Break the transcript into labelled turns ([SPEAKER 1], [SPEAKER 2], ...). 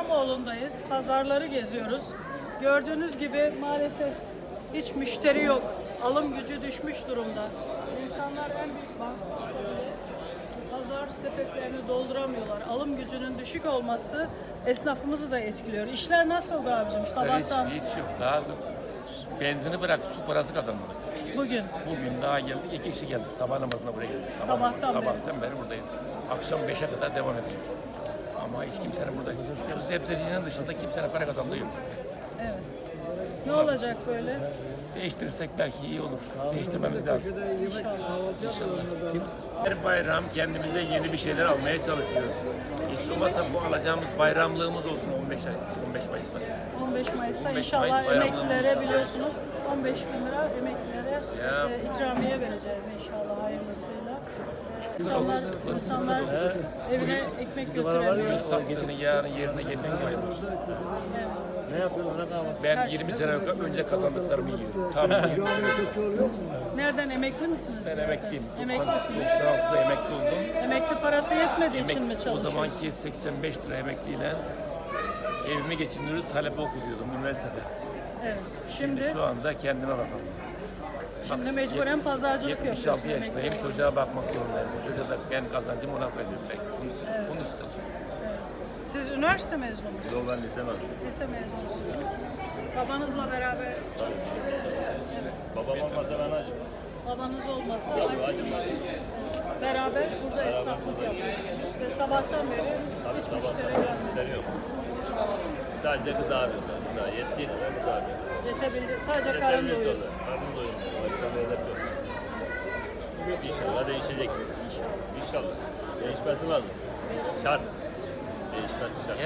[SPEAKER 1] İmamoğlu'ndayız. Pazarları geziyoruz. Gördüğünüz gibi maalesef hiç müşteri yok. Alım gücü düşmüş durumda. İnsanlar en büyük bile pazar sepetlerini dolduramıyorlar. Alım gücünün düşük olması esnafımızı da etkiliyor. İşler nasıldı abicim sabahtan
[SPEAKER 2] Hiç, hiç yok. Daha benzini bırak su parası kazanmadık.
[SPEAKER 1] bugün?
[SPEAKER 2] Bugün daha geldik. iki kişi geldik. Sabah namazına buraya geldik. Sabah,
[SPEAKER 1] Sabahtan beri.
[SPEAKER 2] sabahtan beri. buradayız. Akşam 5'e kadar devam edecek. Ama hiç kimsenin burada, şu sebzecinin dışında kimsenin para kazandığı yok.
[SPEAKER 1] Evet. Ne olacak böyle?
[SPEAKER 2] Değiştirirsek belki iyi olur. Değiştirmemiz lazım. İnşallah. Her bayram kendimize yeni bir şeyler almaya çalışıyoruz. Hiç olmazsa bu alacağımız bayramlığımız olsun 15 ay, 15 Mayıs'ta.
[SPEAKER 1] 15 Mayıs'ta
[SPEAKER 2] 15
[SPEAKER 1] inşallah
[SPEAKER 2] Mayıs
[SPEAKER 1] emeklilere biliyorsunuz 15 bin lira emeklilere
[SPEAKER 2] Ya.
[SPEAKER 1] e, ikramiye vereceğiz inşallah hayırlısıyla. E, insanlar, insanlar evine ekmek götüremiyor.
[SPEAKER 2] Sattığını yarın yerine yenisini koyuyoruz.
[SPEAKER 1] Evet.
[SPEAKER 3] Ne yapıyorsun? Ne?
[SPEAKER 2] Ben 20 sene önce kazandıklarımı yiyorum. Tam yiyorum.
[SPEAKER 1] Nereden emekli misiniz?
[SPEAKER 2] Ben emekliyim.
[SPEAKER 1] Emeklisiniz.
[SPEAKER 2] 96'da emekli oldum.
[SPEAKER 1] Emekli parası yetmediği için mi
[SPEAKER 2] Emek, o
[SPEAKER 1] çalışıyorsunuz?
[SPEAKER 2] zamanki 85 lira emekliyle evimi geçindiriyor, talep okuyordum üniversitede.
[SPEAKER 1] Evet. Şimdi,
[SPEAKER 2] Şu anda kendime bakalım.
[SPEAKER 1] şimdi
[SPEAKER 2] Bak,
[SPEAKER 1] mecburen pazarcılık
[SPEAKER 2] 76
[SPEAKER 1] yapıyorsun.
[SPEAKER 2] yaşındayım,
[SPEAKER 1] emekli
[SPEAKER 2] çocuğa bakmak zorundayım. Çocuğa da ben kazancımı ona veriyorum. belki. Bunun için, bunun için çalışıyorum.
[SPEAKER 1] Siz üniversite mezunu musunuz?
[SPEAKER 3] Yok ben lise mezunu.
[SPEAKER 1] Lise mezunusunuz. Babanızla beraber çalışıyorsunuz.
[SPEAKER 3] Babam olmasa ben acım.
[SPEAKER 1] Babanız olmasa açsınız. Beraber burada esnaflık yapıyorsunuz ve sabahtan beri hiç müşteri gelmedi.
[SPEAKER 3] Yok. Sadece gıda arıyorlar. Gıda yettiği kadar gıda arıyorlar.
[SPEAKER 1] Yetebildi. Sadece karın doyuyor.
[SPEAKER 3] sonra. Karnım doyurmuyor. Başka bir hedef yok. İnşallah değişecek. İnşallah. Değişmesi lazım. Şart. Değişmesi şart.